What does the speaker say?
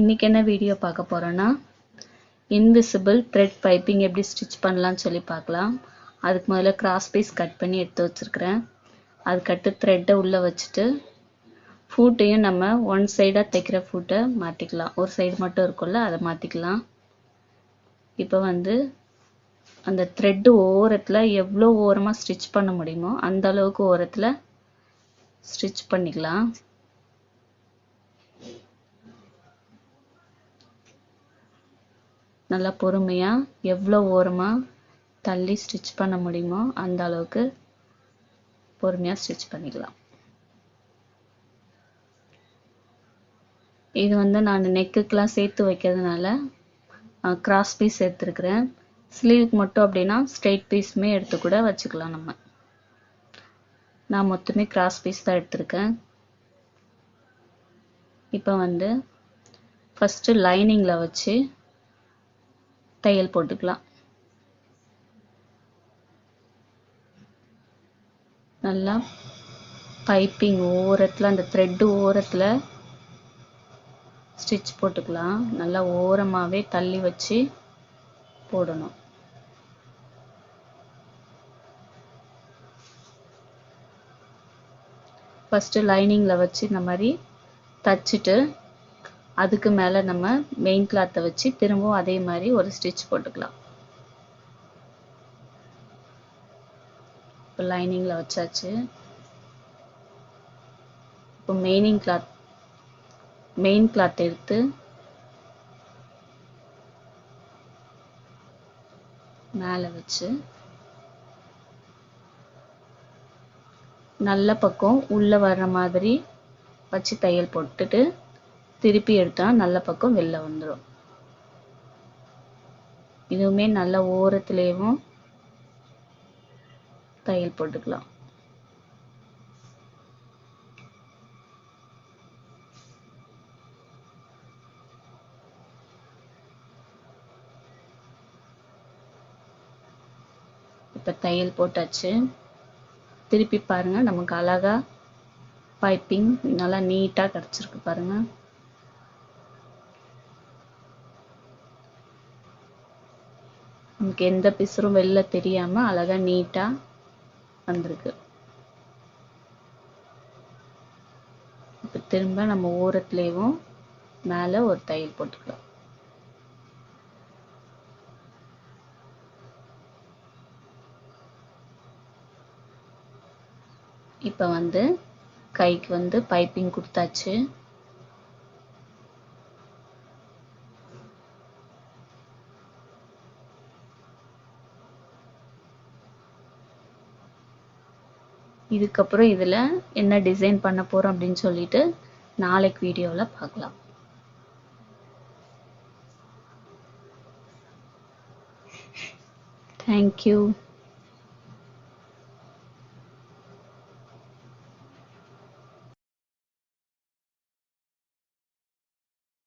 இன்னைக்கு என்ன வீடியோ பார்க்க போகிறோன்னா இன்விசிபிள் த்ரெட் பைப்பிங் எப்படி ஸ்டிச் பண்ணலாம்னு சொல்லி பார்க்கலாம். அதுக்கு முதல்ல கிராஸ் பீஸ் கட் பண்ணி எடுத்து வச்சிருக்கிறேன். கட்டு த்ரெட்டை உள்ளே வச்சுட்டு ஃபூட்டையும் நம்ம ஒன் சைடாக தைக்கிற ஃபூட்டை மாற்றிக்கலாம் ஒரு சைடு மட்டும் இருக்கும்ல அதை மாற்றிக்கலாம் இப்போ வந்து அந்த த்ரெட்டு ஓரத்தில் எவ்வளோ ஓரமாக ஸ்டிச் பண்ண முடியுமோ அந்த அளவுக்கு ஓரத்தில் ஸ்டிச் பண்ணிக்கலாம். நல்லா பொறுமையாக எவ்வளோ ஓரமாக தள்ளி ஸ்டிச் பண்ண முடியுமோ அந்த அளவுக்கு பொறுமையாக ஸ்டிச் பண்ணிக்கலாம். இது வந்து நான் நெக்குக்கெலாம் சேர்த்து வைக்கிறதுனால கிராஸ் பீஸ் எடுத்துருக்கிறேன் ஸ்லீவுக்கு மட்டும் அப்படின்னா ஸ்ட்ரெயிட் பீஸுமே எடுத்து கூட வச்சுக்கலாம் நம்ம. நான் மொத்தமே கிராஸ் பீஸ் தான் எடுத்திருக்கேன். இப்போ வந்து ஃபஸ்ட்டு லைனிங்கில் வச்சு தையல் போட்டுக்கலாம். நல்லா பைப்பிங் ஓரத்தில் அந்த த்ரெட்டு ஓரத்தில் ஸ்டிச் போட்டுக்கலாம். நல்லா ஓரமாகவே தள்ளி வச்சு போடணும். ஃபஸ்ட்டு லைனிங்கில் வச்சு இந்த மாதிரி தச்சுட்டு அதுக்கு மேலே நம்ம மெயின் கிளாத்தை வச்சு திரும்பவும் அதே மாதிரி ஒரு ஸ்டிச் போட்டுக்கலாம். இப்போ லைனிங்கில் வச்சாச்சு. இப்போ மெயினிங் கிளாத் மெயின் கிளாத் எடுத்து மேலே வச்சு நல்ல பக்கம் உள்ளே வர்ற மாதிரி வச்சு தையல் போட்டுட்டு திருப்பி எடுத்தா நல்ல பக்கம் வெளில வந்துடும் இதுவுமே நல்ல ஓரத்துலேயும் தையல் போட்டுக்கலாம். இப்போ தையல் போட்டாச்சு. திருப்பி பாருங்க நமக்கு அழகா பைப்பிங் நல்லா நீட்டாக கிடச்சிருக்கு பாருங்க. நமக்கு எந்த பிசுறும் வெளில தெரியாம அழகா நீட்டா வந்திருக்கு. இப்போ திரும்ப நம்ம ஓரத்துலேயும் மேலே ஒரு தையல் போட்டுக்கலாம். இப்போ வந்து கைக்கு வந்து பைப்பிங் கொடுத்தாச்சு. இதுக்கப்புறம் இதில் என்ன டிசைன் பண்ண போகிறோம் அப்படின்னு சொல்லிட்டு நாளைக்கு வீடியோவில் பார்க்கலாம். தேங்க்யூ